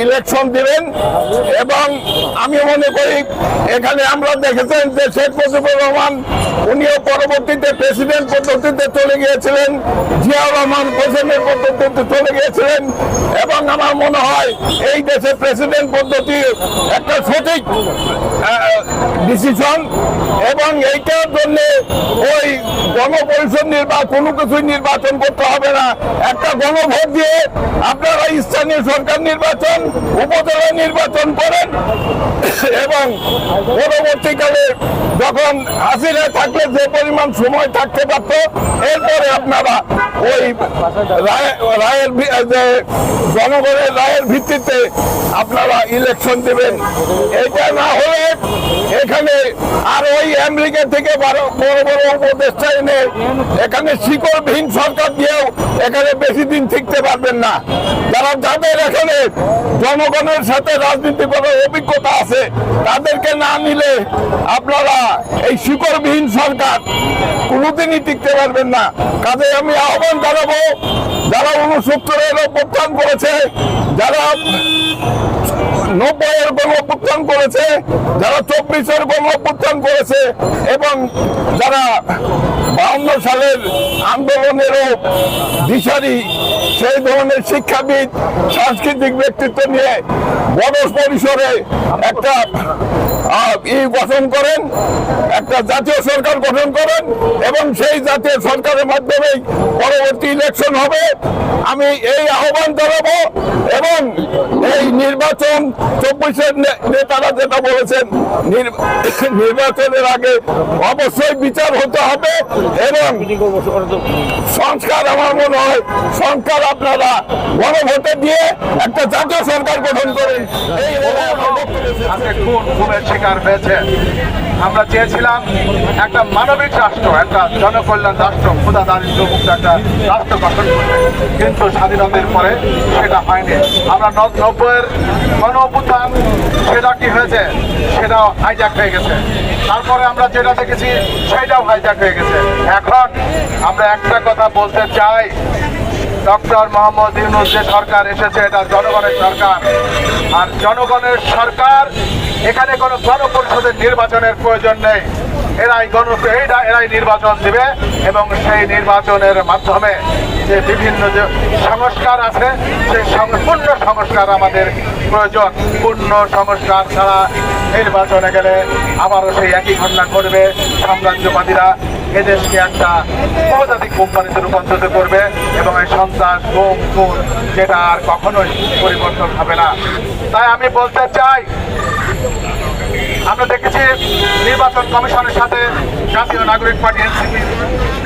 Election দিবেন এবং আমি মনে করি এখানে আমরা দেখেছেন যে শেখ মুজিবুর রহমান, উনিও পরবর্তীতে প্রেসিডেন্ট পদ্ধতিতে চলে গিয়েছিলেন, জিয়াউর রহমান প্রেসিডেন্ট পদ্ধতিতে চলে গিয়েছিলেন এবং আমার মনে হয় এই দেশে প্রেসিডেন্ট পদ্ধতি একটা সঠিক ডিসিশন এবং এইটার জন্য ওই গণপরিষদ নির্বাচন কোনো কিছু নির্বাচন করতে হবে না। একটা গণভোট দিয়ে আপনারা স্থানীয় সরকার নির্বাচন, উপজেলা নির্বাচন করেন এবং পরবর্তীকালে যখন হাসিনা থাকলে যে পরিমাণ সময় থাকতে পারতো, এরপরে আপনারা ওই রায়ের যে জনগণের রায়ের ভিত্তিতে আপনারা ইলেকশন দেবেন। এটা না হলে এখানে আর ওই আমেরিকা থেকে বড় বড় উপদেষ্টা এনে এখানে শিকড়বিহীন সরকার দিয়েও এখানে বেশি দিন টিকতে পারবেন না। যারা যাদের এখানে জনগণের সাথে রাজনীতি করার অভিজ্ঞতা আছে, তাদেরকে না নিলে আপনারা এই শিকড়বিহীন সরকার কোনোদিনই টিকতে পারবেন না। কাজে আমি আহ্বান জানাব, যারা উনসত্তরের অভ্যুত্থান করেছে, যারা নব্বইয়ের গণ করেছে, যারা চব্বিশের গণ করেছে, এবং যারা বাউন্ন সালের আন্দোলনেরও দিশারি, সেই ধরনের শিক্ষাবিদ, সাংস্কৃতিক ব্যক্তিত্ব নিয়ে বড় পরিসরে একটা ই গঠন করেন, একটা জাতীয় সরকার গঠন করেন, এবং সেই জাতীয় সরকারের মাধ্যমেই পরবর্তী ইলেকশন হবে। আমি এই আহ্বান জানাব, এবং এই নির্বাচন নেতারা যেটা বলেছেন নির্বাচনের আগে অবশ্যই বিচার হতে হবে এবং সংস্কার আমার মনে হয়, সংস্কার আপনারা গণভোটে দিয়ে একটা জাতীয় সরকার গঠন করেন। আমরা চেয়েছিলাম একটা মানবিক রাষ্ট্র, একটা জনকল্যাণ রাষ্ট্র ক্ষুদা দারিদ্র মুক্ত একটা রাষ্ট্র গঠন করবে কিন্তু স্বাধীনতার পরে সেটা হয়নি। আমরা নব্বইয়ের অভ্যুত্থান সেটা কি হয়েছে, সেটাও হাইজ্যাক হয়ে গেছে। তারপরে আমরা যেটা দেখেছি, সেটাও হাইজ্যাক হয়ে গেছে। এখন আমরা একটা কথা বলতে চাই, ডক্টর মোহাম্মদ ইউনুস যে সরকার এসেছে, এটা জনগণের সরকার। আর জনগণের সরকার, এখানে কোনো গণপরিষদের নির্বাচনের প্রয়োজন নেই। এরাই গণ এরা এরাই নির্বাচন দিবে এবং সেই নির্বাচনের মাধ্যমে যে বিভিন্ন যে সংস্কার আছে, সেই পূর্ণ সংস্কার আমাদের প্রয়োজন। পূর্ণ সংস্কার ছাড়া নির্বাচনে গেলে আবারও সেই একই ঘটনা করবে সাম্রাজ্যবাদীরা এদেশকে একটা বহুজাতিক কোম্পানিতে রূপান্তরিত করবে এবং এই সন্ত্রাস, গুম, খুন যেটা আর কখনোই পরিবর্তন হবে না। তাই আমি বলতে চাই আমরা নির্বাচন কমিশনের সাথে জাতীয় নাগরিক পার্টি এনসিপি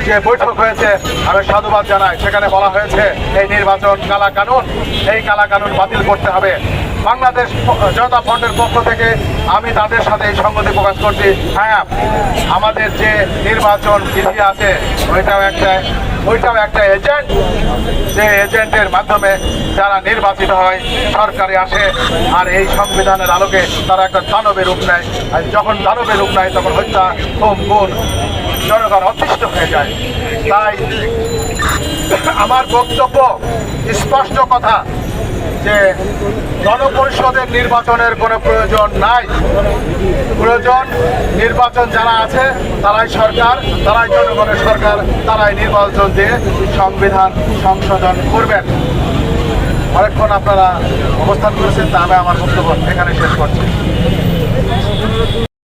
যে বৈঠক হয়েছে, আমি সাধুবাদ জানাই। সেখানে বলা হয়েছে, এই নির্বাচন কালা কানুন এই কালা কানুন বাতিল করতে হবে। বাংলাদেশ জনতা ফ্রন্টের পক্ষ থেকে আমি তাদের সাথে এই সংগতি প্রকাশ করছি। হ্যাঁ আমাদের যে নির্বাচন বিধি আছে, ওইটাও একটা ওইটাও একটা এজেন্ট যে এজেন্টের মাধ্যমে যারা নির্বাচিত হয়, সরকারে আসে আর এই সংবিধানের আলোকে তারা একটা দানবের রূপ নেয়। আর যখন দানবের রূপ নেয়, তখন হত্যা খুব গুণ জনগণ অতিষ্ঠ হয়ে যায়। তাই আমার বক্তব্য, স্পষ্ট কথা যে গণপরিষদের নির্বাচনের কোনো প্রয়োজন নাই। প্রয়োজন নির্বাচন যারা আছে, তারাই সরকার, তারাই জনগণের সরকার, তারাই নির্বাচন দিয়ে সংবিধান সংশোধন করবেন। অনেকক্ষণ আপনারা অবস্থান করেছেন, তা আমি আমার বক্তব্য এখানে শেষ করছি।